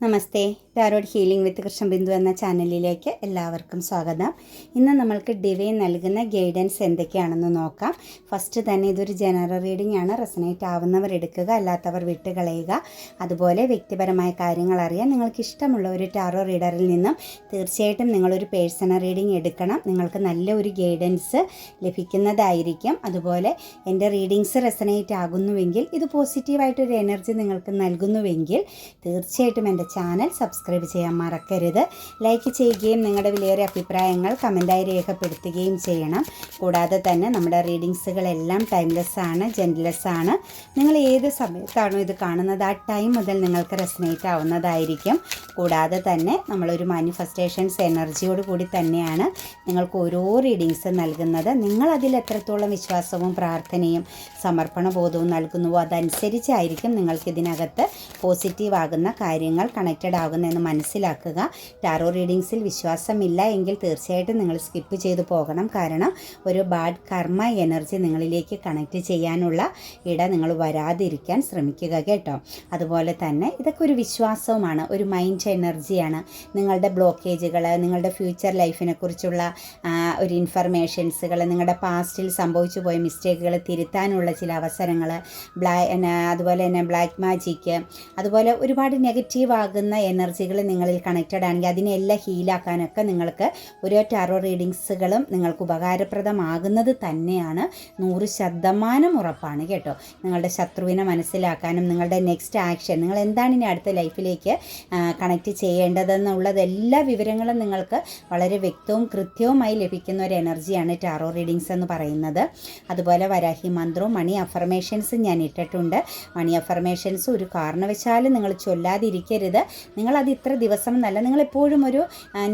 Namaste. Tarot healing with Krishnabindu എന്ന ചാനലിലേക്ക് എല്ലാവർക്കും സ്വാഗതം. ഇന്ന് നമ്മൾക്ക് ഡിവൈൻ നൽകുന്ന ഗൈഡൻസ് എന്തൊക്കെയാണെന്ന് നോക്കാം. ഫസ്റ്റ് തന്നെ ഇതൊരു ജനറൽ റീഡിംഗ് ആണ്. റെസനേറ്റ് ആവുന്നവർ എടുക്കുക അല്ലാത്തവർ വിട്ടുകളയുക. അതുപോലെ വ്യക്തിപരമായ കാര്യങ്ങൾ അറിയാൻ നിങ്ങൾക്ക് ഇഷ്ടമുള്ള ഒരു ടാറോ റീഡറിൽ നിന്നും തീർച്ചയായിട്ടും നിങ്ങളൊരു പേഴ്സണൽ റീഡിംഗ് എടുക്കണം. നിങ്ങൾക്ക് നല്ല ഒരു ഗൈഡൻസ് ലഭിക്കുന്നതായിരിക്കും. അതുപോലെ എന്റെ റീഡിങ്സ് റെസനേറ്റ് ആകുന്നുവെങ്കിൽ ഇത് പോസിറ്റീവായിട്ടൊരു എനർജി നിങ്ങൾക്ക് നൽകുന്നുവെങ്കിൽ തീർച്ചയായിട്ടും എന്റെ ചാനൽ സബ്സ്ക്രൈബ് ചെയ്യാൻ മറക്കരുത്. ലൈക്ക് ചെയ്യുകയും നിങ്ങളുടെ വിലയേറിയ അഭിപ്രായങ്ങൾ കമന്റായി രേഖപ്പെടുത്തുകയും ചെയ്യണം. കൂടാതെ തന്നെ നമ്മുടെ റീഡിങ്സുകളെല്ലാം ടൈംലെസ് ആണ് ജെൻലെസ് ആണ് നിങ്ങൾ ഏത് സമയത്താണോ ഇത് കാണുന്നത് ആ ടൈം മുതൽ നിങ്ങൾക്ക് റെസിനേറ്റ് ആവുന്നതായിരിക്കും. കൂടാതെ തന്നെ നമ്മളൊരു മാനിഫെസ്റ്റേഷൻസ് എനർജിയോട് കൂടി തന്നെയാണ് നിങ്ങൾക്ക് ഓരോ റീഡിങ്സ് നൽകുന്നത്. നിങ്ങൾ അതിൽ എത്രത്തോളം വിശ്വാസവും പ്രാർത്ഥനയും സമർപ്പണ ബോധവും നൽകുന്നുവോ അതനുസരിച്ചായിരിക്കും നിങ്ങൾക്ക് ഇതിനകത്ത് പോസിറ്റീവ് ആകുന്ന കാര്യങ്ങൾ കണക്റ്റഡ് ആകുന്നതെന്ന് മനസ്സിലാക്കുക. ടാറോ റീഡിങ്സിൽ വിശ്വാസമില്ല എങ്കിൽ തീർച്ചയായിട്ടും നിങ്ങൾ സ്കിപ്പ് ചെയ്തു പോകണം. കാരണം ഒരു ബാഡ് കർമ്മ എനർജി നിങ്ങളിലേക്ക് കണക്റ്റ് ചെയ്യാനുള്ള ഇട നിങ്ങൾ വരാതിരിക്കാൻ ശ്രമിക്കുക കേട്ടോ. അതുപോലെ തന്നെ ഇതൊക്കെ ഒരു വിശ്വാസവുമാണ് ഒരു മൈൻഡ് എനർജിയാണ് നിങ്ങളുടെ ബ്ലോക്കേജുകൾ നിങ്ങളുടെ ഫ്യൂച്ചർ ലൈഫിനെ കുറിച്ചുള്ള ഒരു ഇൻഫർമേഷൻസുകൾ നിങ്ങളുടെ പാസ്റ്റിൽ സംഭവിച്ചു പോയ മിസ്റ്റേക്കുകൾ തിരുത്താനുള്ള ചില അവസരങ്ങൾ ബ്ലാ അതുപോലെ തന്നെ ബ്ലാക്ക് മാജിക്ക് അതുപോലെ ഒരുപാട് നെഗറ്റീവ് ആകുന്ന എനർജികൾ നിങ്ങളിൽ കണക്റ്റഡ് ആണെങ്കിൽ അതിനെല്ലാം ഹീലാക്കാനൊക്കെ നിങ്ങൾക്ക് ഓരോ ടാറോ റീഡിങ്സുകളും നിങ്ങൾക്ക് ഉപകാരപ്രദമാകുന്നത് തന്നെയാണ്. നൂറ് ശതമാനം ഉറപ്പാണ് കേട്ടോ. നിങ്ങളുടെ ശത്രുവിനെ മനസ്സിലാക്കാനും നിങ്ങളുടെ നെക്സ്റ്റ് ആക്ഷൻ നിങ്ങൾ എന്താണ് ഇനി അടുത്ത ലൈഫിലേക്ക് കണക്റ്റ് ചെയ്യേണ്ടതെന്നുള്ളത് എല്ലാ വിവരങ്ങളും നിങ്ങൾക്ക് വളരെ വ്യക്തവും കൃത്യവുമായി ലഭിക്കുന്ന ഒരു എനർജിയാണ് ടാറോ റീഡിങ്സ് എന്ന് പറയുന്നത്. അതുപോലെ വരാഹി മന്ത്രവും മണി അഫർമേഷൻസും ഞാൻ ഇട്ടിട്ടുണ്ട്. മണി അഫർമേഷൻസ് ഒരു കാരണവശാലും നിങ്ങൾ ചൊല്ലാതിരിക്കരുത്. നിങ്ങളത് ഇത്ര ദിവസം എന്നല്ല നിങ്ങളെപ്പോഴും ഒരു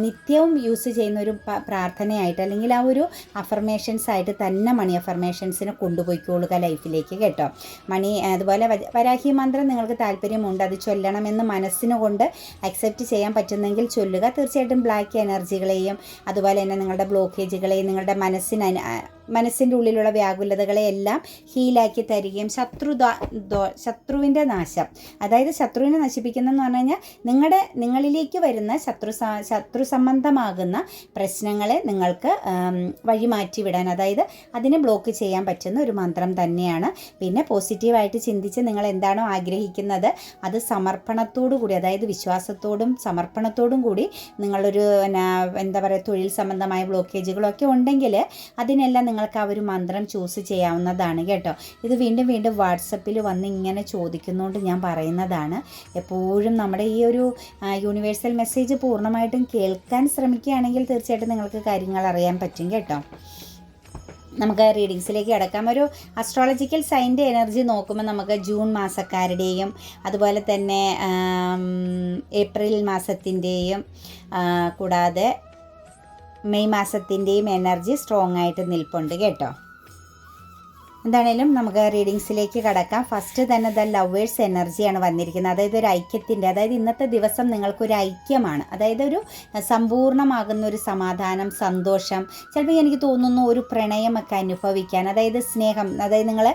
നിത്യവും യൂസ് ചെയ്യുന്ന ഒരു പ്രാർത്ഥനയായിട്ട് അല്ലെങ്കിൽ ആ ഒരു അഫർമേഷൻസ് ആയിട്ട് തന്നെ മണി അഫർമേഷൻസിനെ കൊണ്ടുപോയിക്കോളുക ലൈഫിലേക്ക് കേട്ടോ. മണി അതുപോലെ വരാഹി മന്ത്രം നിങ്ങൾക്ക് താല്പര്യമുണ്ട് അത് ചൊല്ലണമെന്ന് മനസ്സിന് കൊണ്ട് അക്സെപ്റ്റ് ചെയ്യാൻ പറ്റുന്നെങ്കിൽ ചൊല്ലുക. തീർച്ചയായിട്ടും ബ്ലാക്ക് എനർജികളെയും അതുപോലെ തന്നെ നിങ്ങളുടെ ബ്ലോക്കേജുകളെയും നിങ്ങളുടെ മനസ്സിന് മനസ്സിന്റെ ഉള്ളിലുള്ള വ്യാകുലതകളെയെല്ലാം ഹീലാക്കി തരികയും ശത്രു ശത്രുവിന്റെ നാശം. അതായത് ശത്രുവിനെ നശിപ്പിക്കുന്നതെന്ന് പറഞ്ഞു കഴിഞ്ഞാൽ നിങ്ങളുടെ നിങ്ങളിലേക്ക് വരുന്ന ശത്രു ശത്രു സംബന്ധമാകുന്ന പ്രശ്നങ്ങളെ നിങ്ങൾക്ക് വഴിമാറ്റി വിടാൻ അതായത് അതിനെ ബ്ലോക്ക് ചെയ്യാൻ പറ്റുന്ന ഒരു മന്ത്രം തന്നെയാണ്. പിന്നെ പോസിറ്റീവായിട്ട് ചിന്തിച്ച് നിങ്ങൾ എന്താണോ ആഗ്രഹിക്കുന്നത് അത് സമർപ്പണത്തോടു കൂടി അതായത് വിശ്വാസത്തോടും സമർപ്പണത്തോടും കൂടി നിങ്ങളൊരു എന്താ പറയുക തൊഴിൽ സംബന്ധമായ ബ്ലോക്കേജുകളൊക്കെ ഉണ്ടെങ്കിൽ അതിനെല്ലാം നിങ്ങൾക്ക് ആ ഒരു മന്ത്രം ചൂസ് ചെയ്യാവുന്നതാണ് കേട്ടോ. ഇത് വീണ്ടും വീണ്ടും വാട്സപ്പിൽ വന്ന് ഇങ്ങനെ ചോദിക്കുന്നതുകൊണ്ട് ഞാൻ പറയുന്നതാണ്. എപ്പോഴും നമ്മുടെ ഈ ഒരു യൂണിവേഴ്സൽ മെസ്സേജ് പൂർണമായിട്ടും കേൾക്കാൻ ശ്രമിക്കുകയാണെങ്കിൽ തീർച്ചയായിട്ടും നിങ്ങൾക്ക് കാര്യങ്ങൾ അറിയാൻ പറ്റും കേട്ടോ. നമുക്ക് റീഡിങ്സിലേക്ക് കിടക്കാം. ഒരു അസ്ട്രോളജിക്കൽ സൈന്റെ എനർജി നോക്കുമ്പോൾ നമുക്ക് ജൂൺ മാസക്കാരുടെയും അതുപോലെ തന്നെ ഏപ്രിൽ മാസത്തിന്റെയും കൂടാതെ മെയ് മാസത്തിന്റെയും എനർജി സ്ട്രോങ് ആയിട്ട് നിൽപ്പുണ്ട് കേട്ടോ. എന്താണേലും നമുക്ക് റീഡിങ്സിലേക്ക് കടക്കാം. ഫസ്റ്റ് തന്നെ ദ ലവേഴ്സ് എനർജിയാണ് വന്നിരിക്കുന്നത്. അതായത് ഒരു ഐക്യത്തിന്റെ അതായത് ഇന്നത്തെ ദിവസം നിങ്ങൾക്കൊരു ഐക്യമാണ്. അതായത് ഒരു സമ്പൂർണമാകുന്ന ഒരു സമാധാനം സന്തോഷം ചിലപ്പോൾ എനിക്ക് തോന്നുന്നു ഒരു പ്രണയമൊക്കെ അനുഭവിക്കാൻ അതായത് സ്നേഹം അതായത് നിങ്ങൾ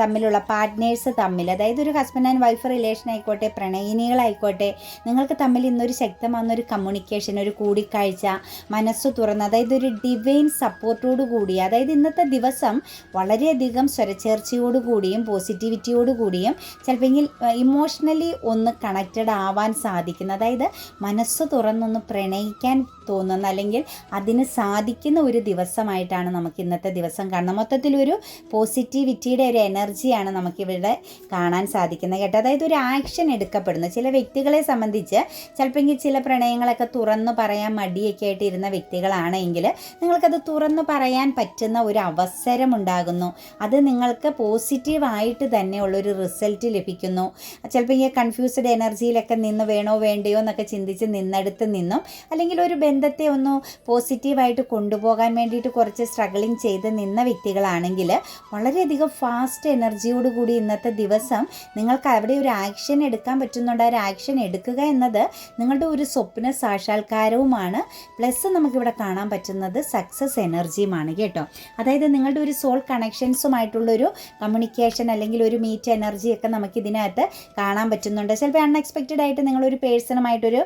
തമ്മിലുള്ള പാർട്ട്നേഴ്സ് തമ്മിൽ അതായത് ഒരു ഹസ്ബൻഡ് ആൻഡ് വൈഫ് റിലേഷൻ ആയിക്കോട്ടെ പ്രണയിനികളായിക്കോട്ടെ നിങ്ങൾക്ക് തമ്മിൽ ഇന്നൊരു ശക്തമാകുന്ന ഒരു കമ്മ്യൂണിക്കേഷൻ ഒരു കൂടിക്കാഴ്ച മനസ്സ് തുറന്ന് അതായത് ഒരു ഡിവൈൻ സപ്പോർട്ടോടു കൂടി അതായത് ഇന്നത്തെ ദിവസം വളരെയധികം സ്വരച്ചേർച്ചയോടു കൂടിയും പോസിറ്റിവിറ്റിയോടുകൂടിയും ചിലപ്പോൾ ഇമോഷണലി ഒന്ന് കണക്റ്റഡ് ആവാൻ സാധിക്കുന്ന അതായത് മനസ്സ് തുറന്നൊന്ന് പ്രണയിക്കാൻ തോന്നുന്ന അല്ലെങ്കിൽ അതിന് സാധിക്കുന്ന ഒരു ദിവസമായിട്ടാണ് നമുക്ക് ഇന്നത്തെ ദിവസം കാണുന്നത്. മൊത്തത്തിലൊരു പോസിറ്റിവിറ്റിയുടെ ഒരു എനർജിയാണ് നമുക്കിവിടെ കാണാൻ സാധിക്കുന്നത് കേട്ടോ. അതായത് ഒരു ആക്ഷൻ എടുക്കപ്പെടുന്നു. ചില വ്യക്തികളെ സംബന്ധിച്ച് ചിലപ്പോൾ ചില പ്രണയങ്ങളൊക്കെ തുറന്നു പറയാൻ മടിയൊക്കെ ആയിട്ട് ഇരുന്ന വ്യക്തികളാണെങ്കിൽ നിങ്ങൾക്കത് തുറന്നു പറയാൻ പറ്റുന്ന ഒരു അവസരം ഉണ്ടാകുന്നു അത് നിങ്ങൾക്ക് പോസിറ്റീവായിട്ട് തന്നെ ഉള്ളൊരു റിസൾട്ട് ലഭിക്കുന്നു. ചിലപ്പോൾ ഈ കൺഫ്യൂസ്ഡ് എനർജിയിലൊക്കെ നിന്ന് വേണോ വേണ്ടയോ എന്നൊക്കെ ചിന്തിച്ച് നിന്നെടുത്ത് നിന്നും അല്ലെങ്കിൽ ഒരു ബന്ധത്തെ ഒന്ന് പോസിറ്റീവായിട്ട് കൊണ്ടുപോകാൻ വേണ്ടിയിട്ട് കുറച്ച് സ്ട്രഗിളിങ് ചെയ്ത് നിന്ന വ്യക്തികളാണെങ്കിൽ വളരെയധികം ഫാസ്റ്റ് എനർജിയോട് കൂടി ഇന്നത്തെ ദിവസം നിങ്ങൾക്ക് അവിടെ ഒരു ആക്ഷൻ എടുക്കാൻ പറ്റുന്നുണ്ട്. ആ ഒരു ആക്ഷൻ എടുക്കുക എന്നത് നിങ്ങളുടെ ഒരു സ്വപ്ന സാക്ഷാത്കാരവുമാണ്. പ്ലസ് നമുക്കിവിടെ കാണാൻ പറ്റുന്നത് സക്സസ് എനർജിയുമാണ് കേട്ടോ. അതായത് നിങ്ങളുടെ ഒരു സോൾ കണക്ഷൻസുമായിട്ട് വ്യക്തിപരമായിട്ടുള്ളൊരു കമ്മ്യൂണിക്കേഷൻ അല്ലെങ്കിൽ ഒരു മീറ്റ് എനർജിയൊക്കെ നമുക്ക് ഇതിനകത്ത് കാണാൻ പറ്റുന്നുണ്ട്. ചിലപ്പോൾ അൺഎക്സ്പെക്റ്റഡ് ആയിട്ട് നിങ്ങളൊരു പേഴ്സണുമായിട്ടൊരു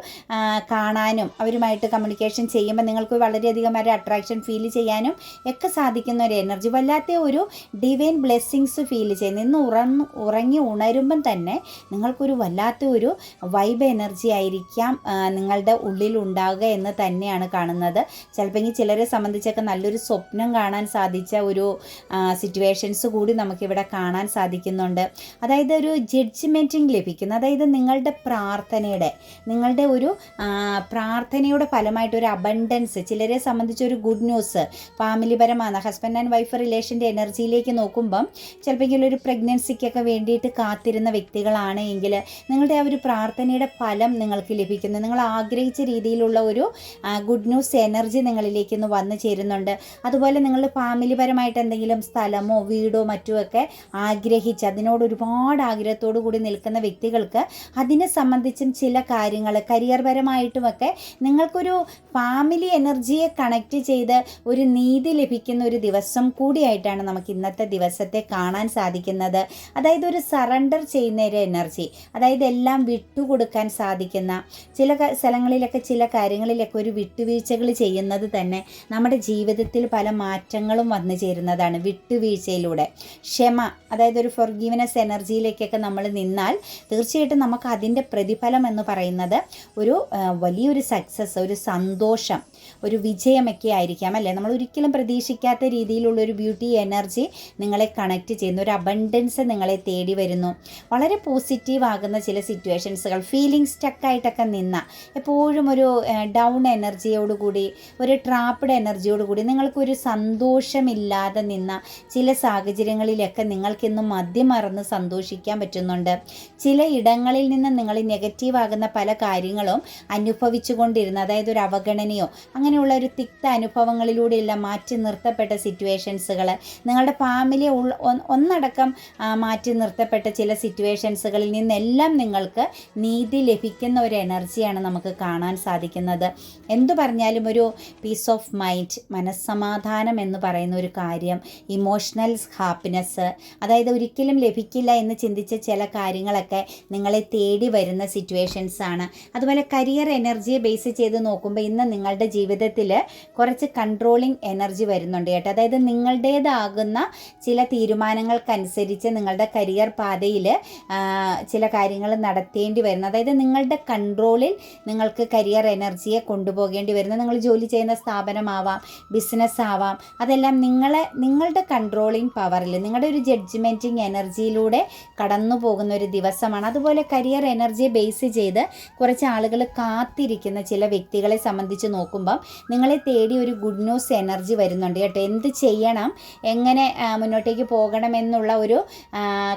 കാണാനും അവരുമായിട്ട് കമ്മ്യൂണിക്കേഷൻ ചെയ്യുമ്പോൾ നിങ്ങൾക്ക് വളരെയധികം ഒരു അട്രാക്ഷൻ ഫീൽ ചെയ്യാനും ഒക്കെ സാധിക്കുന്ന ഒരു എനർജി വല്ലാത്ത ഒരു ഡിവൈൻ ബ്ലെസ്സിങ്സ് ഫീൽ ചെയ്യുന്നു ഇന്ന് ഉറങ്ങി ഉറങ്ങി ഉണരുമ്പം തന്നെ നിങ്ങൾക്കൊരു വല്ലാത്ത ഒരു വൈബ് എനർജി ആയിരിക്കാം നിങ്ങളുടെ ഉള്ളിൽ ഉണ്ടാവുക എന്ന് തന്നെയാണ് കാണുന്നത്. ചിലപ്പോൾ ചിലരെ സംബന്ധിച്ചൊക്കെ നല്ലൊരു സ്വപ്നം കാണാൻ സാധിച്ച ഒരു സിറ്റുവേഷൻസ് കൂടി നമുക്കിവിടെ കാണാൻ സാധിക്കുന്നുണ്ട്. അതായത് ഒരു ജഡ്ജ്മെന്റിങ് ലഭിക്കുന്നു അതായത് നിങ്ങളുടെ പ്രാർത്ഥനയുടെ നിങ്ങളുടെ ഒരു പ്രാർത്ഥനയുടെ ഫലമായിട്ട് ഒരു അബണ്ടൻസ് ചിലരെ സംബന്ധിച്ച് ഒരു ഗുഡ് ന്യൂസ് ഫാമിലിപരമാണ് ഹസ്ബൻഡ് ആൻഡ് വൈഫ് റിലേഷന്റെ എനർജിയിലേക്ക് നോക്കുമ്പം ചിലപ്പോൾ ഒരു പ്രഗ്നൻസിക്കൊക്കെ വേണ്ടിയിട്ട് കാത്തിരുന്ന വ്യക്തികളാണ് എങ്കിൽ നിങ്ങളുടെ ആ ഒരു പ്രാർത്ഥനയുടെ ഫലം നിങ്ങൾക്ക് ലഭിക്കുന്നു. നിങ്ങൾ ആഗ്രഹിച്ച രീതിയിലുള്ള ഒരു ഗുഡ് ന്യൂസ് എനർജി നിങ്ങളിലേക്ക് ഇന്ന് വന്നു ചേരുന്നുണ്ട്. അതുപോലെ നിങ്ങളുടെ ഫാമിലിപരമായിട്ട് എന്തെങ്കിലും സ്ഥലമോ വീടോ മറ്റുമൊക്കെ ആഗ്രഹിച്ച് അതിനോട് ഒരുപാട് ആഗ്രഹത്തോടു കൂടി നിൽക്കുന്ന വ്യക്തികൾക്ക് അതിനെ സംബന്ധിച്ചും ചില കാര്യങ്ങൾ കരിയർ പരമായിട്ടുമൊക്കെ നിങ്ങൾക്കൊരു ഫാമിലി എനർജിയെ കണക്റ്റ് ചെയ്ത് ഒരു നീതി ലഭിക്കുന്ന ഒരു ദിവസം കൂടിയായിട്ടാണ് നമുക്ക് ഇന്നത്തെ ദിവസത്തെ കാണാൻ സാധിക്കുന്നത്. അതായത് ഒരു സറണ്ടർ ചെയ്യുന്ന ഒരു എനർജി അതായത് എല്ലാം വിട്ടുകൊടുക്കാൻ സാധിക്കുന്ന ചില സ്ഥലങ്ങളിലൊക്കെ ചില കാര്യങ്ങളിലൊക്കെ ഒരു വിട്ടുവീഴ്ചകൾ ചെയ്യുന്നത് തന്നെ നമ്മുടെ ജീവിതത്തിൽ പല മാറ്റങ്ങളും വന്നു ചേരുന്നതാണ്. വിട്ടുവീഴ്ചയിലൂടെ ക്ഷമ അതായത് ഒരു ഫൊർഗീവനസ് എനർജിയിലേക്കൊക്കെ നമ്മൾ നിന്നാൽ തീർച്ചയായിട്ടും നമുക്ക് അതിന്റെ പ്രതിഫലം എന്ന് പറയുന്നത് ഒരു വലിയൊരു സക്സസ് ഒരു സന്തോഷം ഒരു വിജയമൊക്കെ ആയിരിക്കാം അല്ലേ? നമ്മൾ ഒരിക്കലും പ്രതീക്ഷിക്കാത്ത രീതിയിലുള്ള ഒരു ബ്യൂട്ടി എനർജി നിങ്ങളെ കണക്ട് ചെയ്യുന്നു. ഒരു അബണ്ടൻസ് നിങ്ങളെ തേടി വരുന്നു. വളരെ പോസിറ്റീവ് ആകുന്ന ചില സിറ്റുവേഷൻസുകൾ ഫീലിംഗ് സ്റ്റക്കായിട്ടൊക്കെ നിന്ന എപ്പോഴും ഒരു ഡൗൺ എനർജിയോടുകൂടി ഒരു ട്രാപ്പ്ഡ് എനർജിയോടുകൂടി നിങ്ങൾക്കൊരു സന്തോഷമില്ലാതെ നിന്ന ചില സാഹചര്യങ്ങളിലൊക്കെ നിങ്ങൾക്കിന്നും മദ്യം മറന്ന് സന്തോഷിക്കാൻ പറ്റുന്നുണ്ട്. ചില ഇടങ്ങളിൽ നിന്ന് നിങ്ങൾ നെഗറ്റീവാകുന്ന പല കാര്യങ്ങളും അനുഭവിച്ചു കൊണ്ടിരുന്ന അതായത് ഒരു അവഗണനയോ അങ്ങനെയുള്ള ഒരു തിക്ത അനുഭവങ്ങളിലൂടെയുള്ള മാറ്റി നിർത്തപ്പെട്ട സിറ്റുവേഷൻസുകൾ നിങ്ങളുടെ ഫാമിലി ഒന്നടക്കം മാറ്റി നിർത്തപ്പെട്ട ചില സിറ്റുവേഷൻസുകളിൽ നിന്നെല്ലാം നിങ്ങൾക്ക് നീതി ലഭിക്കുന്ന ഒരു എനർജിയാണ് നമുക്ക് കാണാൻ സാധിക്കുന്നത്. എന്തു പറഞ്ഞാലും ഒരു പീസ് ഓഫ് മൈൻഡ് മനസ്സമാധാനം എന്ന് പറയുന്ന ഒരു കാര്യം ഇമോഷണൽ ഹാപ്പിനെസ് അതായത് ഒരിക്കലും ലഭിക്കില്ല എന്ന് ചിന്തിച്ച ചില കാര്യങ്ങളൊക്കെ നിങ്ങളെ തേടി വരുന്ന സിറ്റുവേഷൻസ് ആണ്. അതുപോലെ കരിയർ എനർജിയെ ബേസ് ചെയ്ത് നോക്കുമ്പോൾ ഇന്ന് നിങ്ങളുടെ ജീവിതത്തിൽ കുറച്ച് കൺട്രോളിങ് എനർജി വരുന്നുണ്ട് കേട്ടോ. അതായത് നിങ്ങളുടേതാകുന്ന ചില തീരുമാനങ്ങൾക്കനുസരിച്ച് നിങ്ങളുടെ കരിയർ പാതയിൽ ചില കാര്യങ്ങൾ നടത്തേണ്ടി വരുന്നു. അതായത് നിങ്ങളുടെ കൺട്രോളിൽ നിങ്ങൾക്ക് കരിയർ എനർജിയെ കൊണ്ടുപോകേണ്ടി വരുന്നു. നിങ്ങൾ ജോലി ചെയ്യുന്ന സ്ഥാപനമാവാം ബിസിനസ് ആവാം അതെല്ലാം നിങ്ങളെ നിങ്ങളുടെ കൺട്രോളിങ് പവറിൽ നിങ്ങളുടെ ഒരു ജഡ്ജ്മെന്റിങ് എനർജിയിലൂടെ കടന്നു പോകുന്ന ഒരു ദിവസമാണ്. അതുപോലെ കരിയർ എനർജിയെ ബേസ് ചെയ്ത് കുറച്ച് ആളുകൾ കാത്തിരിക്കുന്ന ചില വ്യക്തികളെ സംബന്ധിച്ച് നോക്കുമ്പം നിങ്ങളെ തേടി ഒരു ഗുഡ് ന്യൂസ് എനർജി വരുന്നുണ്ട് കേട്ടോ. എന്ത് ചെയ്യണം? എങ്ങനെ മുന്നോട്ടേക്ക് പോകണം എന്നുള്ള ഒരു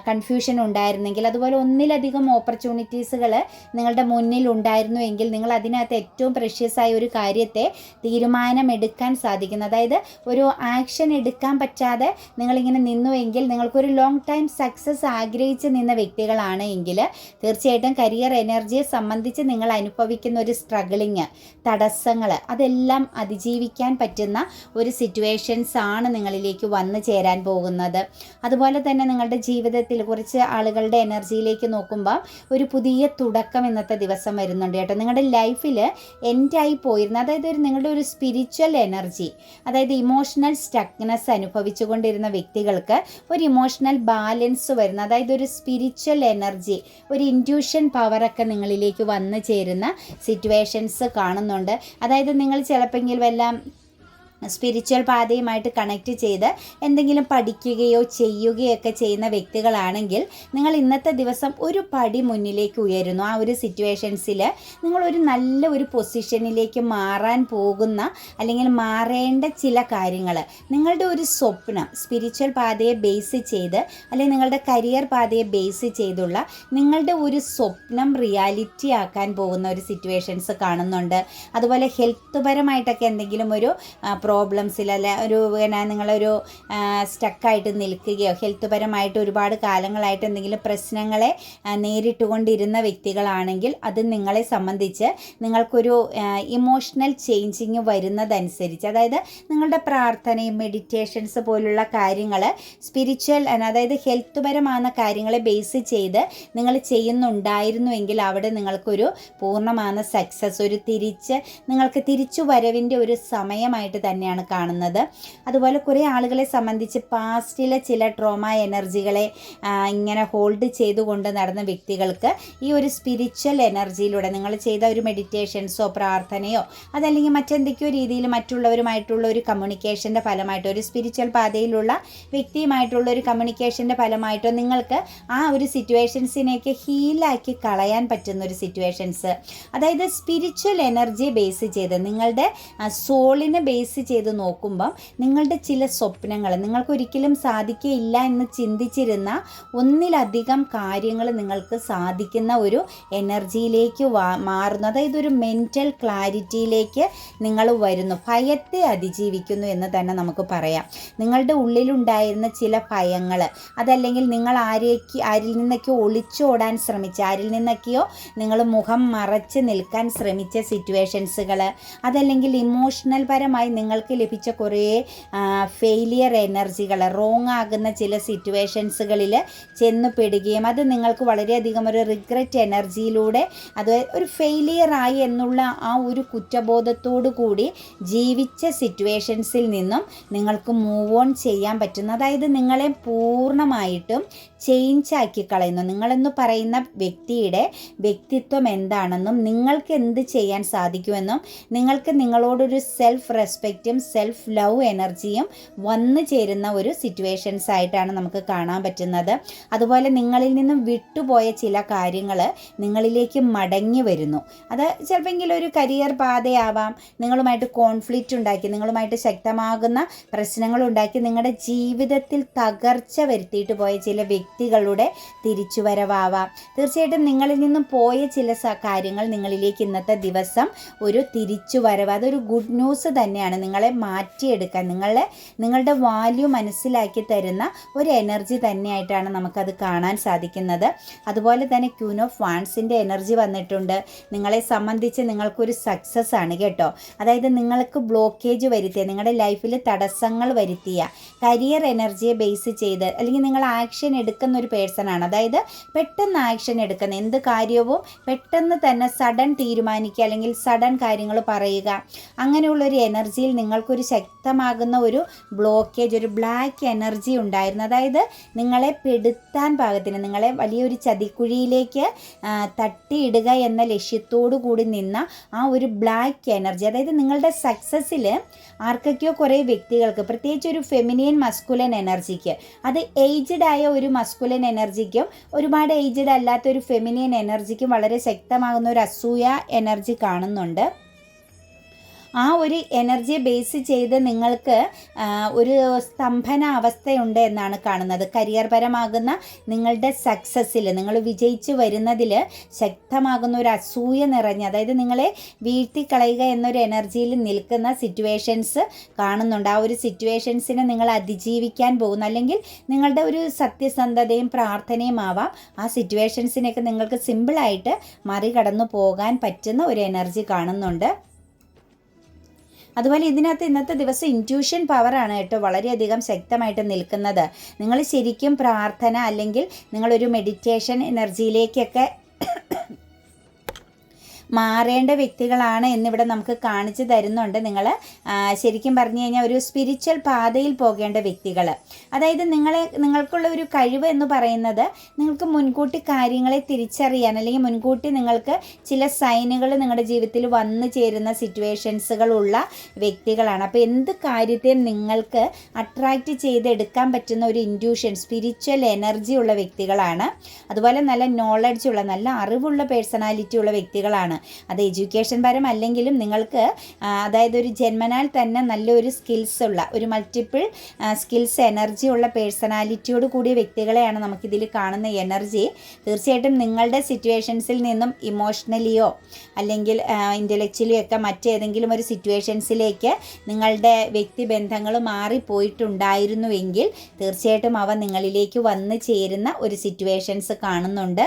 കൺഫ്യൂഷൻ ഉണ്ടായിരുന്നെങ്കിൽ അതുപോലെ ഒന്നിലധികം ഓപ്പർച്യൂണിറ്റീസുകൾ നിങ്ങളുടെ മുന്നിൽ ഉണ്ടായിരുന്നു എങ്കിൽ നിങ്ങൾ അതിനകത്ത് ഏറ്റവും പ്രഷ്യസായ ഒരു കാര്യത്തെ തീരുമാനമെടുക്കാൻ സാധിക്കുന്നു. അതായത് ഒരു ആക്ഷൻ എടുക്കാൻ പറ്റാതെ നിങ്ങളിങ്ങനെ നിന്നുവെങ്കിൽ നിങ്ങൾക്കൊരു ലോങ് ടൈം സക്സസ് ആഗ്രഹിച്ച് നിന്ന വ്യക്തികളാണ് എങ്കിൽ തീർച്ചയായിട്ടും കരിയർ എനർജിയെ സംബന്ധിച്ച് നിങ്ങൾ അനുഭവിക്കുന്ന ഒരു സ്ട്രഗിളിങ് തടസ്സങ്ങൾ അതെല്ലാം അതിജീവിക്കാൻ പറ്റുന്ന ഒരു സിറ്റുവേഷൻസ് ആണ് നിങ്ങളിലേക്ക് വന്നു ചേരാൻ പോകുന്നത്. അതുപോലെ തന്നെ നിങ്ങളുടെ ജീവിതത്തിൽ കുറച്ച് ആളുകളുടെ എനർജിയിലേക്ക് നോക്കുമ്പോൾ ഒരു പുതിയ തുടക്കം ഇന്നത്തെ ദിവസം വരുന്നുണ്ട് കേട്ടോ. നിങ്ങളുടെ ലൈഫിൽ എൻഡായി പോയിരുന്ന അതായത് ഒരു നിങ്ങളുടെ ഒരു സ്പിരിച്വൽ എനർജി അതായത് ഇമോഷണൽ സ്റ്റക്നെസ് അനുഭവിച്ചുകൊണ്ടിരുന്ന വ്യക്തികൾക്ക് ഒരു ഇമോഷണൽ ബാലൻസ് വരുന്ന അതായത് ഒരു സ്പിരിച്വൽ എനർജി ഒരു ഇന്റ്യൂഷൻ പവറൊക്കെ നിങ്ങളിലേക്ക് വന്നു ചേരുന്ന സിറ്റുവേഷൻസ് കാണുന്നുണ്ട്. അതായത് നിങ്ങൾ ചിലപ്പോൾ വല്ല സ്പിരിച്വൽ പാതയുമായിട്ട് കണക്ട് ചെയ്ത് എന്തെങ്കിലും പഠിക്കുകയോ ചെയ്യുകയോ ഒക്കെ ചെയ്യുന്ന വ്യക്തികളാണെങ്കിൽ നിങ്ങൾ ഇന്നത്തെ ദിവസം ഒരു പടി മുന്നിലേക്ക് ഉയരുന്നു. ആ ഒരു സിറ്റുവേഷൻസിൽ നിങ്ങൾ ഒരു നല്ല ഒരു പൊസിഷനിലേക്ക് മാറാൻ പോകുന്ന അല്ലെങ്കിൽ മാറേണ്ട ചില കാര്യങ്ങൾ നിങ്ങളുടെ ഒരു സ്വപ്നം സ്പിരിച്വൽ പാതയെ ബേസ് ചെയ്ത് അല്ലെങ്കിൽ നിങ്ങളുടെ കരിയർ പാതയെ ബേസ് ചെയ്തുള്ള നിങ്ങളുടെ ഒരു സ്വപ്നം റിയാലിറ്റി ആക്കാൻ പോകുന്ന ഒരു സിറ്റുവേഷൻസ് കാണുന്നുണ്ട്. അതുപോലെ ഹെൽത്ത് പരമായിട്ടൊക്കെ എന്തെങ്കിലും ഒരു പ്രോബ്ലംസിൽ അല്ലെ ഒരു പിന്നെ നിങ്ങളൊരു സ്റ്റക്കായിട്ട് നിൽക്കുകയോ ഹെൽത്ത് പരമായിട്ട് ഒരുപാട് കാലങ്ങളായിട്ട് എന്തെങ്കിലും പ്രശ്നങ്ങളെ നേരിട്ടുകൊണ്ടിരുന്ന വ്യക്തികളാണെങ്കിൽ അത് നിങ്ങളെ സംബന്ധിച്ച് നിങ്ങൾക്കൊരു ഇമോഷണൽ ചേഞ്ചിങ് വരുന്നതനുസരിച്ച് അതായത് നിങ്ങളുടെ പ്രാർത്ഥനയും മെഡിറ്റേഷൻസ് പോലുള്ള കാര്യങ്ങൾ സ്പിരിച്വൽ അതായത് ഹെൽത്ത് പരമാകുന്ന കാര്യങ്ങളെ ബേസ് ചെയ്ത് നിങ്ങൾ ചെയ്യുന്നുണ്ടായിരുന്നുവെങ്കിൽ അവിടെ നിങ്ങൾക്കൊരു പൂർണമാകുന്ന സക്സസ് ഒരു തിരിച്ച് നിങ്ങൾക്ക് തിരിച്ചു വരവിന്റെ ഒരു സമയമായിട്ട് തന്നെയാണ് കാണുന്നത്. അതുപോലെ കുറേ ആളുകളെ സംബന്ധിച്ച് പാസ്റ്റിലെ ചില ട്രോമ എനർജികളെ ഇങ്ങനെ ഹോൾഡ് ചെയ്തുകൊണ്ട് നടന്ന വ്യക്തികൾക്ക് ഈ ഒരു സ്പിരിച്വൽ എനർജിയിലൂടെ നിങ്ങൾ ചെയ്ത ഒരു മെഡിറ്റേഷൻസോ പ്രാർത്ഥനയോ അതല്ലെങ്കിൽ മറ്റെന്തൊക്കെയോ രീതിയിൽ മറ്റുള്ളവരുമായിട്ടുള്ള ഒരു കമ്മ്യൂണിക്കേഷന്റെ ഫലമായിട്ടോ ഒരു സ്പിരിച്വൽ പാതയിലുള്ള വ്യക്തിയുമായിട്ടുള്ള ഒരു കമ്മ്യൂണിക്കേഷന്റെ ഫലമായിട്ടോ നിങ്ങൾക്ക് ആ ഒരു സിറ്റുവേഷൻസിനെയൊക്കെ ഹീലാക്കി കളയാൻ പറ്റുന്ന ഒരു സിറ്റുവേഷൻസ് അതായത് സ്പിരിച്വൽ എനർജി ബേസ് ചെയ്ത് നിങ്ങളുടെ സോളിനെ ബേസ് ചെയ്ത് നോക്കുമ്പം നിങ്ങളുടെ ചില സ്വപ്നങ്ങൾ നിങ്ങൾക്കൊരിക്കലും സാധിക്കുകയില്ല എന്ന് ചിന്തിച്ചിരുന്ന ഒന്നിലധികം കാര്യങ്ങൾ നിങ്ങൾക്ക് സാധിക്കുന്ന ഒരു എനർജിയിലേക്ക് മാറുന്നു. അതായത് ഒരു മെന്റൽ ക്ലാരിറ്റിയിലേക്ക് നിങ്ങൾ വരുന്നു. ഭയത്തെ അതിജീവിക്കുന്നു എന്ന് തന്നെ നമുക്ക് പറയാം. നിങ്ങളുടെ ഉള്ളിലുണ്ടായിരുന്ന ചില ഭയങ്ങൾ അതല്ലെങ്കിൽ നിങ്ങൾ ആരേക്ക് ആരിൽ നിന്നൊക്കെയോ ഒളിച്ചോടാൻ ശ്രമിച്ച ആരിൽ നിന്നൊക്കെയോ നിങ്ങൾ മുഖം മറച്ച് നിൽക്കാൻ ശ്രമിച്ച സിറ്റുവേഷൻസുകൾ അതല്ലെങ്കിൽ ഇമോഷണൽ പരമായി നിങ്ങൾക്ക് ലഭിച്ച കുറേ ഫെയിലിയർ എനർജികൾ റോങ് ആകുന്ന ചില സിറ്റുവേഷൻസുകളിൽ ചെന്ന് പെടുകയും അത് നിങ്ങൾക്ക് വളരെയധികം ഒരു റിഗ്രറ്റ് എനർജിയിലൂടെ അത് ഒരു ഫെയിലിയർ ആയി എന്നുള്ള ആ ഒരു കുറ്റബോധത്തോടു കൂടി ജീവിച്ച സിറ്റുവേഷൻസിൽ നിന്നും നിങ്ങൾക്ക് മൂവ് ഓൺ ചെയ്യാൻ പറ്റുന്ന അതായത് നിങ്ങളെ പൂർണമായിട്ടും ചേഞ്ച് ആക്കി കളയുന്നു. നിങ്ങളെന്ന് പറയുന്ന വ്യക്തിയുടെ വ്യക്തിത്വം എന്താണെന്നും നിങ്ങൾക്ക് എന്ത് ചെയ്യാൻ സാധിക്കുമെന്നും നിങ്ങൾക്ക് നിങ്ങളോടൊരു സെൽഫ് റെസ്പെക്റ്റും സെൽഫ് ലവ് എനർജിയും വന്നു ചേരുന്ന ഒരു സിറ്റുവേഷൻസ് ആയിട്ടാണ് നമുക്ക് കാണാൻ പറ്റുന്നത്. അതുപോലെ നിങ്ങളിൽ നിന്നും വിട്ടുപോയ ചില കാര്യങ്ങൾ നിങ്ങളിലേക്ക് മടങ്ങി വരുന്നു. അത് ചിലപ്പോൾ ഒരു കരിയർ പാതയാവാം. നിങ്ങളുമായിട്ട് കോൺഫ്ലിക്റ്റ് ഉണ്ടാക്കി നിങ്ങളുമായിട്ട് ശക്തമാകുന്ന പ്രശ്നങ്ങൾ ഉണ്ടാക്കി നിങ്ങളുടെ ജീവിതത്തിൽ തകർച്ച വരുത്തിയിട്ട് പോയ ചില വ്യക്തികളുടെ തിരിച്ചുവരവാവാം. തീർച്ചയായിട്ടും നിങ്ങളിൽ നിന്നും പോയ ചില കാര്യങ്ങൾ നിങ്ങളിലേക്ക് ഇന്നത്തെ ദിവസം ഒരു തിരിച്ചുവരവ്. അതൊരു ഗുഡ് ന്യൂസ് തന്നെയാണ്. നിങ്ങളെ മാറ്റിയെടുക്കാൻ നിങ്ങളെ നിങ്ങളുടെ വാല്യൂ മനസ്സിലാക്കി തരുന്ന ഒരു എനർജി തന്നെയായിട്ടാണ് നമുക്കത് കാണാൻ സാധിക്കുന്നത്. അതുപോലെ തന്നെ ക്യൂൻ ഓഫ് വാൺസിന്റെ എനർജി വന്നിട്ടുണ്ട്. നിങ്ങളെ സംബന്ധിച്ച് നിങ്ങൾക്കൊരു സക്സസ് ആണ് കേട്ടോ. അതായത് നിങ്ങൾക്ക് ബ്ലോക്കേജ് വരുത്തിയ നിങ്ങളുടെ ലൈഫിൽ തടസ്സങ്ങൾ വരുത്തിയ കരിയർ എനർജിയെ ബേസ് ചെയ്ത് അല്ലെങ്കിൽ നിങ്ങൾ ആക്ഷൻ എടുക്കുന്ന ഒരു പേഴ്സൺ ആണ്. അതായത് പെട്ടെന്ന് ആക്ഷൻ എടുക്കുന്ന എന്ത് കാര്യവും പെട്ടെന്ന് തന്നെ സഡൻ തീരുമാനിക്കുക അല്ലെങ്കിൽ സഡൻ കാര്യങ്ങൾ പറയുക അങ്ങനെയുള്ളൊരു എനർജിയിൽ നിങ്ങൾക്കൊരു ശക്തമാകുന്ന ഒരു ബ്ലോക്കേജ് ഒരു ബ്ലാക്ക് എനർജി ഉണ്ടായിരുന്നു. അതായത് നിങ്ങളെ പെടുത്താൻ പാകത്തിന് നിങ്ങളെ വലിയൊരു ചതിക്കുഴിയിലേക്ക് തട്ടിയിടുക എന്ന ലക്ഷ്യത്തോടു കൂടി നിന്ന ആ ഒരു ബ്ലാക്ക് എനർജി അതായത് നിങ്ങളുടെ സക്സസ്സിൽ ആർക്കൊക്കെയോ കുറേ വ്യക്തികൾക്ക് പ്രത്യേകിച്ച് ഒരു ഫെമിനിയൻ മസ്കുലൻ എനർജിക്ക് അത് ഏജ്ഡ് ആയ ഒരു മസ്കുലൻ എനർജിക്കും ഒരുപാട് ഏജ്ഡ് അല്ലാത്ത ഒരു ഫെമിനിയൻ എനർജിക്കും വളരെ ശക്തമാകുന്ന ഒരു അസൂയ എനർജി കാണുന്നുണ്ട്. ആ ഒരു എനർജിയെ ബേസ് ചെയ്ത് നിങ്ങൾക്ക് ഒരു സ്തംഭന അവസ്ഥയുണ്ട് എന്നാണ് കാണുന്നത്. കരിയർ പരമാകുന്ന നിങ്ങളുടെ സക്സസ്സിൽ നിങ്ങൾ വിജയിച്ചു വരുന്നതിൽ ശക്തമാകുന്ന ഒരു അസൂയ നിറഞ്ഞ അതായത് നിങ്ങളെ വീഴ്ത്തിക്കളയുക എന്നൊരു എനർജിയിൽ നിൽക്കുന്ന സിറ്റുവേഷൻസ് കാണുന്നുണ്ട്. ആ ഒരു സിറ്റുവേഷൻസിനെ നിങ്ങൾ അതിജീവിക്കാൻ പോകുന്നു. അല്ലെങ്കിൽ നിങ്ങളുടെ ഒരു സത്യസന്ധതയും പ്രാർത്ഥനയും ആവാം. ആ സിറ്റുവേഷൻസിനെയൊക്കെ നിങ്ങൾക്ക് സിമ്പിളായിട്ട് മറികടന്നു പോകാൻ പറ്റുന്ന ഒരു എനർജി കാണുന്നുണ്ട്. അതുപോലെ ഇതിനകത്ത് ഇന്നത്തെ ദിവസം ഇന്റ്യൂഷൻ പവറാണ് കേട്ടോ വളരെയധികം ശക്തമായിട്ട് നിൽക്കുന്നത്. നിങ്ങൾ ശരിക്കും പ്രാർത്ഥന അല്ലെങ്കിൽ നിങ്ങളൊരു മെഡിറ്റേഷൻ എനർജിയിലേക്കൊക്കെ മാറേണ്ട വ്യക്തികളാണ് എന്നിവിടെ നമുക്ക് കാണിച്ചു തരുന്നുണ്ട് നിങ്ങൾ. ശരിക്കും പറഞ്ഞു കഴിഞ്ഞാൽ ഒരു സ്പിരിച്വൽ പാതയിൽ പോകേണ്ട വ്യക്തികൾ. അതായത് നിങ്ങളെ നിങ്ങൾക്കുള്ള ഒരു കഴിവ് എന്ന് പറയുന്നത് നിങ്ങൾക്ക് മുൻകൂട്ടി കാര്യങ്ങളെ തിരിച്ചറിയാൻ അല്ലെങ്കിൽ മുൻകൂട്ടി നിങ്ങൾക്ക് ചില സൈനുകൾ നിങ്ങളുടെ ജീവിതത്തിൽ വന്നു ചേരുന്ന സിറ്റുവേഷൻസുകളുള്ള വ്യക്തികളാണ്. അപ്പോൾ എന്ത് കാര്യത്തെയും നിങ്ങൾക്ക് അട്രാക്റ്റ് ചെയ്തെടുക്കാൻ പറ്റുന്ന ഒരു ഇൻഡ്യൂഷൻ സ്പിരിച്വൽ എനർജി ഉള്ള വ്യക്തികളാണ്. അതുപോലെ നല്ല നോളജ് ഉള്ള നല്ല അറിവുള്ള പേഴ്സണാലിറ്റി ഉള്ള വ്യക്തികളാണ്. അത് എഡ്യൂക്കേഷൻ പരമല്ലെങ്കിലും നിങ്ങൾക്ക് അതായത് ഒരു ജന്മനാൽ തന്നെ നല്ലൊരു സ്കിൽസ് ഉള്ള ഒരു മൾട്ടിപ്പിൾ സ്കിൽസ് എനർജി ഉള്ള പേഴ്സണാലിറ്റിയോട് കൂടിയ വ്യക്തികളെയാണ് നമുക്കിതിൽ കാണുന്ന എനർജി തീർച്ചയായിട്ടും നിങ്ങളുടെ സിറ്റുവേഷൻസിൽ നിന്നും ഇമോഷണലിയോ അല്ലെങ്കിൽ ഇന്റലക്ച്വലിയോ ഒക്കെ മറ്റേതെങ്കിലും ഒരു സിറ്റുവേഷൻസിലേക്ക് നിങ്ങളുടെ വ്യക്തിബന്ധങ്ങൾ മാറിപ്പോയിട്ടുണ്ടായിരുന്നുവെങ്കിൽ തീർച്ചയായിട്ടും അവ നിങ്ങളിലേക്ക് വന്നു ചേരുന്ന ഒരു സിറ്റുവേഷൻസ് കാണുന്നുണ്ട്.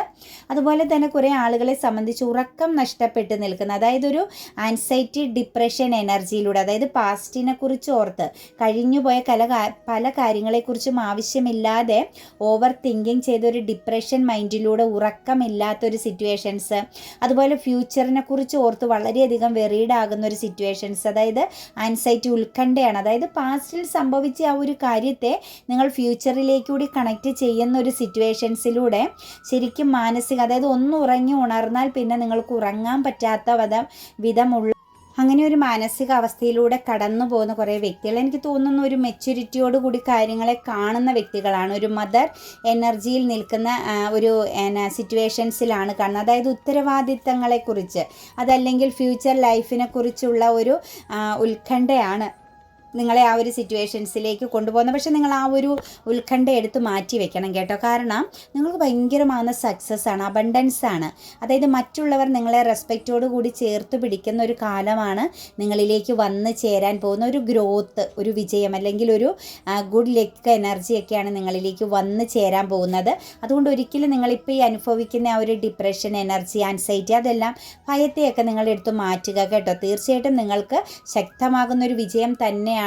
അതുപോലെ തന്നെ കുറേ ആളുകളെ സംബന്ധിച്ച് ഉറക്കം നഷ്ടപ്പെട്ട് നിൽക്കുന്ന അതായത് ഒരു ആൻസൈറ്റി ഡിപ്രഷൻ എനർജിയിലൂടെ അതായത് പാസ്റ്റിനെ കുറിച്ച് ഓർത്ത് കഴിഞ്ഞുപോയ കല പല കാര്യങ്ങളെക്കുറിച്ചും ആവശ്യമില്ലാതെ ഓവർ തിങ്കിങ് ചെയ്തൊരു ഡിപ്രഷൻ മൈൻഡിലൂടെ ഉറക്കമില്ലാത്തൊരു സിറ്റുവേഷൻസ് അതുപോലെ ഫ്യൂച്ചറിനെ കുറിച്ച് ഓർത്ത് വളരെയധികം വെറീഡ് ആകുന്ന ഒരു സിറ്റുവേഷൻസ് അതായത് ആൻസൈറ്റി ഉത്കണ്ഠയാണ്. അതായത് പാസ്റ്റിൽ സംഭവിച്ച ആ ഒരു കാര്യത്തെ നിങ്ങൾ ഫ്യൂച്ചറിലേക്ക് കൂടി കണക്ട് ചെയ്യുന്ന ഒരു സിറ്റുവേഷൻസിലൂടെ ശരിക്കും മാനസിക അതായത് ഒന്ന് ഉറങ്ങി ഉണർന്നാൽ പിന്നെ നിങ്ങൾക്ക് ഉറങ്ങാൻ പറ്റാത്ത വിധം വിധമുള്ള അങ്ങനെ ഒരു മാനസികാവസ്ഥയിലൂടെ കടന്നു പോകുന്ന കുറേ വ്യക്തികൾ. എനിക്ക് തോന്നുന്നു ഒരു മെച്യൂരിറ്റിയോട് കൂടി കാര്യങ്ങളെ കാണുന്ന വ്യക്തികളാണ്. ഒരു മദർ എനർജിയിൽ നിൽക്കുന്ന ഒരു സിറ്റുവേഷൻസിലാണ് കാണുന്നത്. അതായത് ഉത്തരവാദിത്തങ്ങളെക്കുറിച്ച് അതല്ലെങ്കിൽ ഫ്യൂച്ചർ ലൈഫിനെ കുറിച്ചുള്ള ഒരു ഉത്കണ്ഠയാണ്. നിങ്ങളെ ആ ഒരു സിറ്റുവേഷൻസിലേക്ക് കൊണ്ടുപോകുന്ന പക്ഷേ നിങ്ങൾ ആ ഒരു ഉത്കണ്ഠ എടുത്ത് മാറ്റി വെക്കണം കേട്ടോ. കാരണം നിങ്ങൾക്ക് ഭയങ്കരമാകുന്ന സക്സസ് ആണ് അബണ്ടൻസ് ആണ്. അതായത് മറ്റുള്ളവർ നിങ്ങളെ റെസ്പെക്റ്റോട് കൂടി ചേർത്ത് പിടിക്കുന്ന ഒരു കാലമാണ് നിങ്ങളിലേക്ക് വന്ന് ചേരാൻ പോകുന്ന ഒരു ഗ്രോത്ത് ഒരു വിജയം അല്ലെങ്കിൽ ഒരു ഗുഡ് ലക്ക് എനർജിയൊക്കെയാണ് നിങ്ങളിലേക്ക് വന്ന് ചേരാൻ പോകുന്നത്. അതുകൊണ്ട് ഒരിക്കലും നിങ്ങളിപ്പോൾ ഈ അനുഭവിക്കുന്ന ആ ഒരു ഡിപ്രഷൻ എനർജി ആൻസൈറ്റി അതെല്ലാം ഭയത്തെയൊക്കെ നിങ്ങളെടുത്ത് മാറ്റുക കേട്ടോ. തീർച്ചയായിട്ടും നിങ്ങൾക്ക് ശക്തമാകുന്ന ഒരു വിജയം തന്നെയാണ്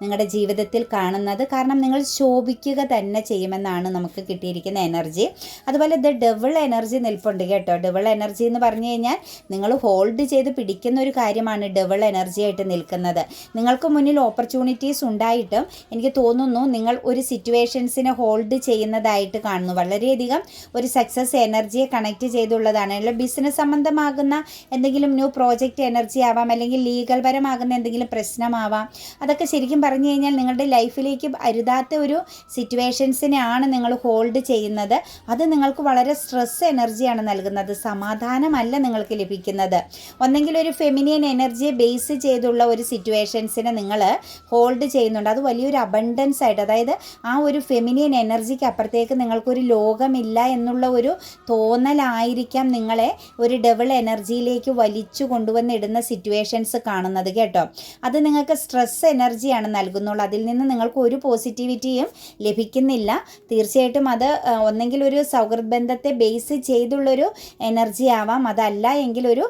നിങ്ങളുടെ ജീവിതത്തിൽ കാണുന്നത്. കാരണം നിങ്ങൾ ശോഭിക്കുക തന്നെ ചെയ്യുമെന്നാണ് നമുക്ക് കിട്ടിയിരിക്കുന്ന എനർജി അതുപോലെ ദ ഡബിൾ എനർജി നിൽപ്പുണ്ട് കേട്ടോ. ഡബിൾ എനർജി എന്ന് പറഞ്ഞു കഴിഞ്ഞാൽ നിങ്ങൾ ഹോൾഡ് ചെയ്ത് പിടിക്കുന്ന ഒരു കാര്യമാണ് ഡബിൾ എനർജി ആയിട്ട് നിൽക്കുന്നത്. നിങ്ങൾക്ക് മുന്നിൽ ഓപ്പർച്യൂണിറ്റീസ് ഉണ്ടായിട്ടും എനിക്ക് തോന്നുന്നു നിങ്ങൾ ഒരു സിറ്റുവേഷൻസിനെ ഹോൾഡ് ചെയ്യുന്നതായിട്ട് കാണുന്നു. വളരെയധികം ഒരു സക്സസ് എനർജിയെ കണക്ട് ചെയ്തുള്ളതാണ്. അല്ലെങ്കിൽ ബിസിനസ് സംബന്ധമാകുന്ന എന്തെങ്കിലും ന്യൂ പ്രോജക്റ്റ് എനർജി ആവാം അല്ലെങ്കിൽ ലീഗൽ പരമാകുന്ന എന്തെങ്കിലും പ്രശ്നമാവാം. അതൊക്കെ ശരിക്കും പറഞ്ഞു കഴിഞ്ഞാൽ നിങ്ങളുടെ ലൈഫിലേക്ക് അരുതാത്ത ഒരു സിറ്റുവേഷൻസിനെയാണ് നിങ്ങൾ ഹോൾഡ് ചെയ്യുന്നത്. അത് നിങ്ങൾക്ക് വളരെ സ്ട്രെസ് എനർജിയാണ് നൽകുന്നത്. സമാധാനമല്ല നിങ്ങൾക്ക് ലഭിക്കുന്നത്. ഒന്നെങ്കിൽ ഒരു ഫെമിനിയൻ എനർജിയെ ബേസ് ചെയ്തുള്ള ഒരു സിറ്റുവേഷൻസിനെ നിങ്ങൾ ഹോൾഡ് ചെയ്യുന്നുണ്ട്. അത് വലിയൊരു അബണ്ടൻസ് ആയിട്ട് അതായത് ആ ഒരു ഫെമിനിയൻ എനർജിക്ക് അപ്പുറത്തേക്ക് നിങ്ങൾക്കൊരു ലോകമില്ല എന്നുള്ള ഒരു തോന്നലായിരിക്കാം നിങ്ങളെ ഒരു ഡബിൾ എനർജിയിലേക്ക് വലിച്ചു കൊണ്ടുവന്നിടുന്ന സിറ്റുവേഷൻസ് കാണുന്നത് കേട്ടോ. അത് നിങ്ങൾക്ക് സ്ട്രെസ് എനർജിയാണ് നൽകുന്നുള്ളൂ. അതിൽ നിന്ന് നിങ്ങൾക്ക് ഒരു പോസിറ്റിവിറ്റിയും ലഭിക്കുന്നില്ല. തീർച്ചയായിട്ടും അത് ഒന്നെങ്കിൽ ഒരു സൗഹൃദ ബന്ധത്തെ ബേസ് ചെയ്തുള്ളൊരു എനർജി ആവാം. അതല്ല എങ്കിൽ ഒരു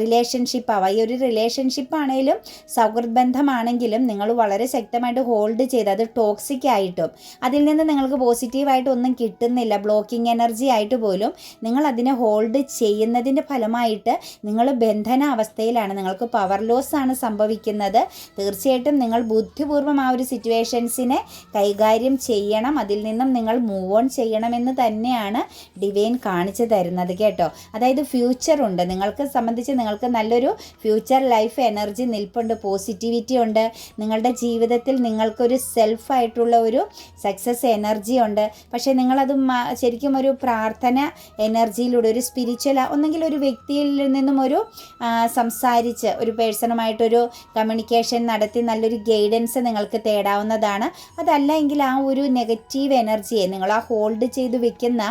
റിലേഷൻഷിപ്പ് ആവാം. ഈ ഒരു റിലേഷൻഷിപ്പ് ആണെങ്കിലും സൗഹൃദ ബന്ധമാണെങ്കിലും നിങ്ങൾ വളരെ ശക്തമായിട്ട് ഹോൾഡ് ചെയ്ത് അത് ടോക്സിക് ആയിട്ടും അതിൽ നിന്ന് നിങ്ങൾക്ക് പോസിറ്റീവായിട്ട് ഒന്നും കിട്ടുന്നില്ല ബ്ലോക്കിംഗ് എനർജി ആയിട്ട് പോലും നിങ്ങൾ അതിനെ ഹോൾഡ് ചെയ്യുന്നതിന്റെ ഫലമായിട്ട് നിങ്ങൾ ബന്ധന അവസ്ഥയിലാണ് നിങ്ങൾക്ക് പവർ ലോസ് ആണ് സംഭവിക്കുന്നത്. തീർച്ചയായിട്ടും നിങ്ങൾ ബുദ്ധിപൂർവം ആ ഒരു സിറ്റുവേഷൻസിനെ കൈകാര്യം ചെയ്യണം. അതിൽ നിന്നും നിങ്ങൾ മൂവ് ഓൺ ചെയ്യണമെന്ന് തന്നെയാണ് ഡിവൈൻ കാണിച്ചു തരുന്നത് കേട്ടോ. അതായത് ഫ്യൂച്ചർ ഉണ്ട്. നിങ്ങൾക്ക് സംബന്ധിച്ച് നിങ്ങൾക്ക് നല്ലൊരു ഫ്യൂച്ചർ ലൈഫ് എനർജി നിൽപ്പുണ്ട്. പോസിറ്റിവിറ്റി ഉണ്ട്. നിങ്ങളുടെ ജീവിതത്തിൽ നിങ്ങൾക്കൊരു സെൽഫായിട്ടുള്ള ഒരു സക്സസ് എനർജി ഉണ്ട്. പക്ഷേ നിങ്ങളത് ശരിക്കും ഒരു പ്രാർത്ഥന എനർജിയിലൂടെ ഒരു സ്പിരിച്വൽ ഒന്നെങ്കിൽ ഒരു വ്യക്തിയിൽ നിന്നും ഒരു സംസാരിച്ച് ഒരു പേഴ്സണുമായിട്ടൊരു കമ്മ്യൂണിക്കേഷൻ നടത്തി നല്ലൊരു ഗൈഡൻസ് നിങ്ങൾക്ക് തേടാവുന്നതാണ്. അതല്ല എങ്കിൽ ആ ഒരു നെഗറ്റീവ് എനർജിയെ നിങ്ങൾ ആ ഹോൾഡ് ചെയ്ത് വെക്കുന്ന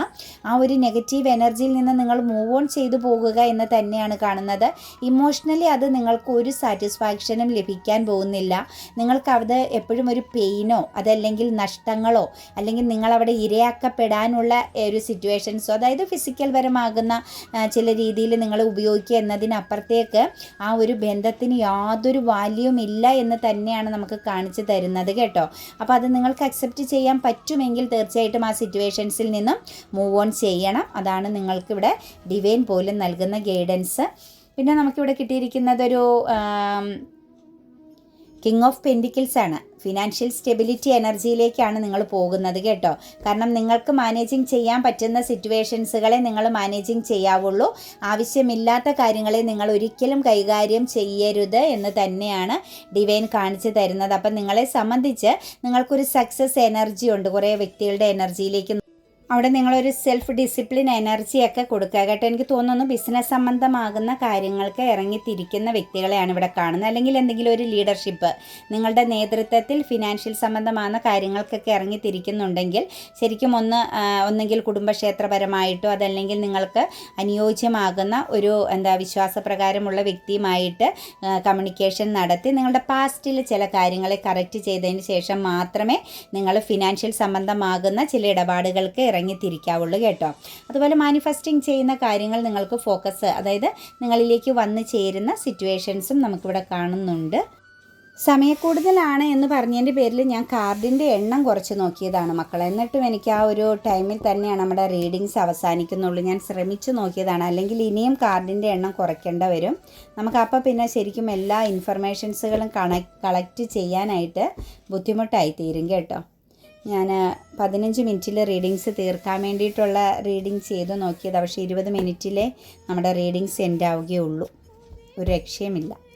ആ ഒരു നെഗറ്റീവ് എനർജിയിൽ നിന്ന് നിങ്ങൾ മൂവ് ഓൺ ചെയ്തു പോകുക എന്ന് തന്നെയാണ് കാണുന്നത്. ഇമോഷണലി അത് നിങ്ങൾക്ക് ഒരു സാറ്റിസ്ഫാക്ഷനും ലഭിക്കാൻ പോകുന്നില്ല. നിങ്ങൾക്ക് അത് എപ്പോഴും ഒരു പെയിനോ അതല്ലെങ്കിൽ നഷ്ടങ്ങളോ അല്ലെങ്കിൽ നിങ്ങൾ അവിടെ ഇരയാക്കപ്പെടാനുള്ള ഒരു സിറ്റുവേഷൻസോ അതായത് ഫിസിക്കൽ പരമാകുന്ന ചില രീതിയിൽ നിങ്ങൾ ഉപയോഗിക്കുക എന്നതിനപ്പുറത്തേക്ക് ആ ഒരു ബന്ധത്തിന് യാതൊരു വാല്യൂമില്ല എന്ന് തന്നെയാണ് നമുക്ക് കാണിച്ചു തരുന്നത് കേട്ടോ. അപ്പോൾ അത് നിങ്ങൾക്ക് അക്സെപ്റ്റ് ചെയ്യാൻ പറ്റുമെങ്കിൽ തീർച്ചയായിട്ടും ആ സിറ്റുവേഷൻസിൽ നിന്നും മൂവ് ഓൺ ചെയ്യണം. അതാണ് നിങ്ങൾക്കിവിടെ ഡിവൈൻ പോലും നൽകുന്ന ഗൈഡൻസ് പിന്നെ നമുക്കിവിടെ കിട്ടിയിരിക്കുന്നതൊരു ഒരു കിങ് ഓഫ് പെൻഡിക്കിൾസ് ആണ്. ഫിനാൻഷ്യൽ സ്റ്റെബിലിറ്റി എനർജിയിലേക്കാണ് നിങ്ങൾ പോകുന്നത് കേട്ടോ. കാരണം നിങ്ങൾക്ക് മാനേജിങ് ചെയ്യാൻ പറ്റുന്ന സിറ്റുവേഷൻസുകളെ നിങ്ങൾ മാനേജിങ് ചെയ്യാവുള്ളൂ. ആവശ്യമില്ലാത്ത കാര്യങ്ങളെ നിങ്ങൾ ഒരിക്കലും കൈകാര്യം ചെയ്യരുത് എന്ന് തന്നെയാണ് ഡിവൈൻ കാണിച്ചു തരുന്നത്. അപ്പം നിങ്ങളെ സംബന്ധിച്ച് നിങ്ങൾക്കൊരു സക്സസ് എനർജി ഉണ്ട്. കുറേ വ്യക്തികളുടെ എനർജിയിലേക്ക് അവിടെ നിങ്ങളൊരു സെൽഫ് ഡിസിപ്ലിൻ എനർജിയൊക്കെ കൊടുക്കുക. കേട്ടോ എനിക്ക് തോന്നുന്നു ബിസിനസ് സംബന്ധമാകുന്ന കാര്യങ്ങൾക്ക് ഇറങ്ങിത്തിരിക്കുന്ന വ്യക്തികളെയാണ് ഇവിടെ കാണുന്നത്. അല്ലെങ്കിൽ എന്തെങ്കിലും ഒരു ലീഡർഷിപ്പ് നിങ്ങളുടെ നേതൃത്വത്തിൽ ഫിനാൻഷ്യൽ സംബന്ധമാകുന്ന കാര്യങ്ങൾക്കൊക്കെ ഇറങ്ങിത്തിരിക്കുന്നുണ്ടെങ്കിൽ ശരിക്കും ഒന്ന് ഒന്നെങ്കിൽ കുടുംബക്ഷേത്രപരമായിട്ടോ അതല്ലെങ്കിൽ നിങ്ങൾക്ക് അനുയോജ്യമാകുന്ന ഒരു എന്താ വിശ്വാസപ്രകാരമുള്ള വ്യക്തിയുമായിട്ട് കമ്മ്യൂണിക്കേഷൻ നടത്തി നിങ്ങളുടെ പാസ്റ്റിൽ ചില കാര്യങ്ങളെ കറക്റ്റ് ചെയ്തതിന് ശേഷം മാത്രമേ നിങ്ങൾ ഫിനാൻഷ്യൽ സംബന്ധമാകുന്ന ചില ഇടപാടുകൾക്ക് ഇറങ്ങിത്തിരിക്കാവുള്ളൂ കേട്ടോ. അതുപോലെ മാനിഫെസ്റ്റിംഗ് ചെയ്യുന്ന കാര്യങ്ങൾ നിങ്ങൾക്ക് ഫോക്കസ് അതായത് നിങ്ങളിലേക്ക് വന്നു ചേരുന്ന സിറ്റുവേഷൻസും നമുക്കിവിടെ കാണുന്നുണ്ട്. സമയക്കൂടുതലാണ് എന്ന് പറഞ്ഞതിന്റെ പേരിൽ ഞാൻ കാർഡിന്റെ എണ്ണം കുറച്ച് നോക്കിയതാണ് മക്കളെ. എന്നിട്ടും എനിക്ക് ആ ഒരു ടൈമിൽ തന്നെയാണ് നമ്മുടെ റീഡിങ്സ് അവസാനിക്കുന്നുള്ളൂ. ഞാൻ ശ്രമിച്ചു നോക്കിയതാണ്. അല്ലെങ്കിൽ ഇനിയും കാർഡിന്റെ എണ്ണം കുറയ്ക്കേണ്ട വരും. നമുക്ക് അപ്പോൾ പിന്നെ ശരിക്കും എല്ലാ ഇൻഫർമേഷൻസുകളും കണക്ട് കളക്ട് ചെയ്യാനായിട്ട് ബുദ്ധിമുട്ടായി തീരും കേട്ടോ. ഞാൻ പതിനഞ്ച് മിനിറ്റിൽ റീഡിങ്സ് തീർക്കാൻ വേണ്ടിയിട്ടുള്ള റീഡിങ്സ് ചെയ്ത് നോക്കിയത്. പക്ഷേ ഇരുപത് മിനിറ്റിലെ നമ്മുടെ റീഡിങ്സ് എൻഡ് ആവുകയുള്ളൂ. ഒരു രക്ഷയുമില്ല.